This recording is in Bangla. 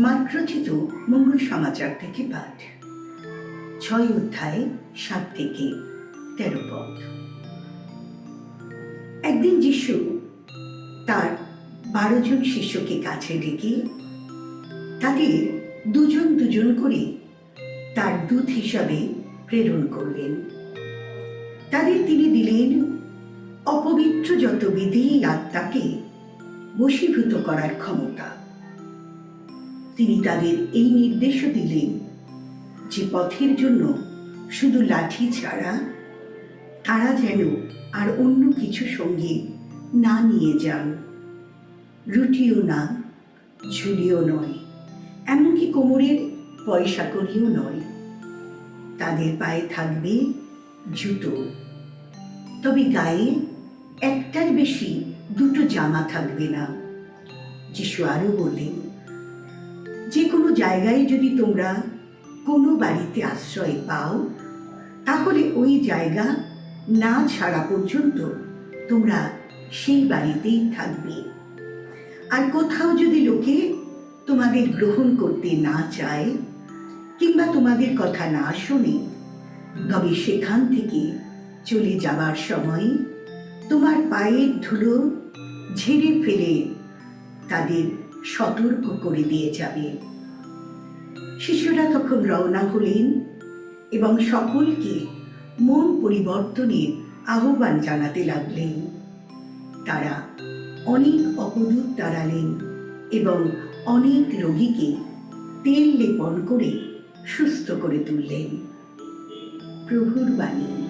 মাত্রচিত মঙ্গল সমাচার থেকে পাঠ। ছয় অধ্যায় সাত থেকে তেরো পদ একদিন যিশু তার বারো জন শিষ্যকে কাছে ডেকে তাদের দুজন দুজন করে তার দূত হিসাবে প্রেরণ করলেন। তাদের তিনি দিলেন, অপবিত্র যত বিধি আত্মাকে বশীভূত করার ক্ষমতা তিনি তাদের এই নির্দেশও দিলেন যে পথের জন্য শুধু লাঠি ছাড়া তারা যেন আর অন্য কিছু সঙ্গে না নিয়ে যান। রুটিও না, ঝুলিও নয়, এমনকি কোমরের পয়সা করিও নয়। তাদের পায়ে থাকবে জুতো। তবে গায়ে একটার বেশি দুটো জামা থাকবে না, যিশু আরও বললেন যে কোনো জায়গায় যদি তোমরা কোনো বাড়িতে আশ্রয় পাও, তাহলে ওই জায়গা না ছাড়া পর্যন্ত তোমরা সেই বাড়িতেই থাকবে। আর কোথাও যদি লোকে তোমাদের গ্রহণ করতে না চায় কিংবা তোমাদের কথা না শোনে, তবে সেখান থেকে চলে যাবার সময় তোমার পায়ের ধুলো ঝেড়ে ফেলে তাদের সতর্ক করে দিয়ে যাবে। শিশুরা তখন রওনা হলেন এবং সকলকে মন পরিবর্তনের আহ্বান জানাতে লাগলেন। তারা অনেক অপদূত তাড়ালেন এবং অনেক রোগীকে তেল লেপন করে সুস্থ করে তুললেন। প্রভুর বাণী।